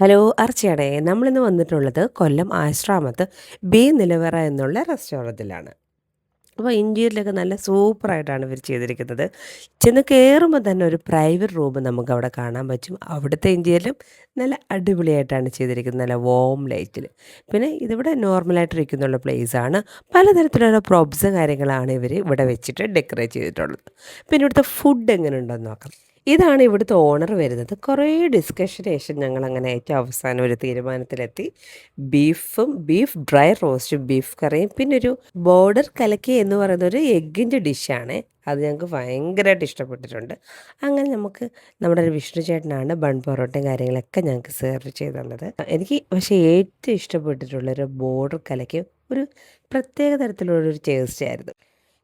Hello അർച്ചയാണേ നമ്മളിന്ന് വന്നിട്ടുള്ളത് കൊല്ലം ആശ്രാമത്ത് B നിലവറ എന്നുള്ള റെസ്റ്റോറന്റിലാണ് അപ്പോൾ ഇന്റീരിയലൊക്കെ നല്ല സൂപ്പറായിട്ടാണ് ഇവർ ചെയ്തിരിക്കുന്നത്. ചെന്ന് കയറുമ്പോൾ തന്നെ ഒരു പ്രൈവറ്റ് റൂം നമുക്ക് അവിടെ കാണാൻ പറ്റും. അവിടുത്തെ ഇന്റീരിയലും നല്ല അടിപൊളിയായിട്ടാണ് ചെയ്തിരിക്കുന്നത്. നല്ല വോം ലൈറ്റിൽ പിന്നെ ഇതിവിടെ നോർമലായിട്ടിരിക്കുന്നുള്ള പ്ലേസാണ് പലതരത്തിലുള്ള പ്രോബ്സും കാര്യങ്ങളാണ് ഇവർ ഇവിടെ വെച്ചിട്ട് ഡെക്കറേറ്റ് ചെയ്തിട്ടുള്ളത്. പിന്നെ ഇവിടുത്തെ ഫുഡ് എങ്ങനെ ഉണ്ടെന്ന് നോക്കാം. ഇതാണ് ഇവിടുത്തെ ഓണർ വരുന്നത്. കുറേ ഡിസ്കഷന് ശേഷം ഞങ്ങൾ അങ്ങനെ ഏറ്റവും അവസാനം ഒരു തീരുമാനത്തിലെത്തി. ബീഫും ബീഫ് ഡ്രൈ റോസ്റ്റും ബീഫ് കറിയും പിന്നെ ഒരു ബോർഡർ കലക്കി എന്ന് പറയുന്ന ഒരു എഗ്ഗിന്റെ ഡിഷാണ് അത് ഞങ്ങൾക്ക് ഭയങ്കരമായിട്ട് ഇഷ്ടപ്പെട്ടിട്ടുണ്ട്. അങ്ങനെ നമുക്ക് നമ്മുടെ ഒരു വിഷ്ണു ചേട്ടനാണ് ബൺ പൊറോട്ടയും കാര്യങ്ങളൊക്കെ ഞങ്ങൾക്ക് സെർവ് ചെയ്ത് തന്നത് എനിക്ക് പക്ഷേ ഏറ്റവും ഇഷ്ടപ്പെട്ടിട്ടുള്ളൊരു ബോർഡർ കലക്കി ഒരു പ്രത്യേക തരത്തിലുള്ളൊരു ടേസ്റ്റ് ആയിരുന്നു.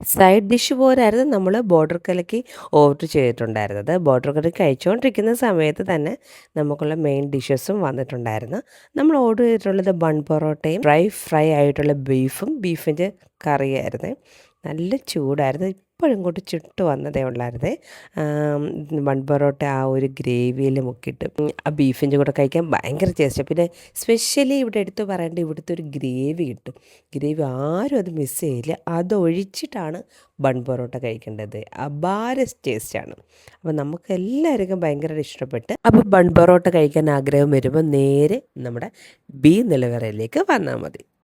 സൈഡ് ഡിഷ് പോലായിരുന്നു നമ്മൾ ബോർഡർ കലക്കി ഓർഡർ ചെയ്തിട്ടുണ്ടായിരുന്നത്. ബോർഡർ കലക്കി കഴിച്ചുകൊണ്ടിരിക്കുന്ന സമയത്ത് തന്നെ നമുക്കുള്ള മെയിൻ ഡിഷസും വന്നിട്ടുണ്ടായിരുന്നു. നമ്മൾ ഓർഡർ ചെയ്തിട്ടുള്ളത് ബൺ പൊറോട്ടയും ഡ്രൈ ഫ്രൈ ആയിട്ടുള്ള ബീഫും ബീഫിന്റെ കറിയായിരുന്നു. നല്ല ചൂടായിരുന്നു. ഇപ്പോഴും ഇങ്ങോട്ട് ചുട്ട് വന്നതേ ഉള്ളായിരുന്നേ. വൺ പൊറോട്ട ആ ഒരു ഗ്രേവിയിൽ മുക്കിയിട്ട്. ആ ബീഫിന്റെ കൂടെ കഴിക്കാൻ ഭയങ്കര ടേസ്റ്റ്. പിന്നെ സ്പെഷ്യലി ഇവിടെ എടുത്ത് പറയേണ്ട ഇവിടുത്തെ ഒരു ഗ്രേവി കിട്ടും. ഗ്രേവി ആരും അത് മിസ് ചെയ്യില്ല. അതൊഴിച്ചിട്ടാണ് ബൺ പൊറോട്ട കഴിക്കേണ്ടത്. അപാര ടേസ്റ്റാണ്. അപ്പോൾ നമുക്ക് എല്ലാവർക്കും ഭയങ്കര ഇഷ്ടപ്പെട്ട് അപ്പോൾ ബൺ പൊറോട്ട കഴിക്കാൻ ആഗ്രഹം വരുമ്പോൾ നേരെ നമ്മുടെ ബി നിലവറയിലേക്ക് വന്നാൽ മതി.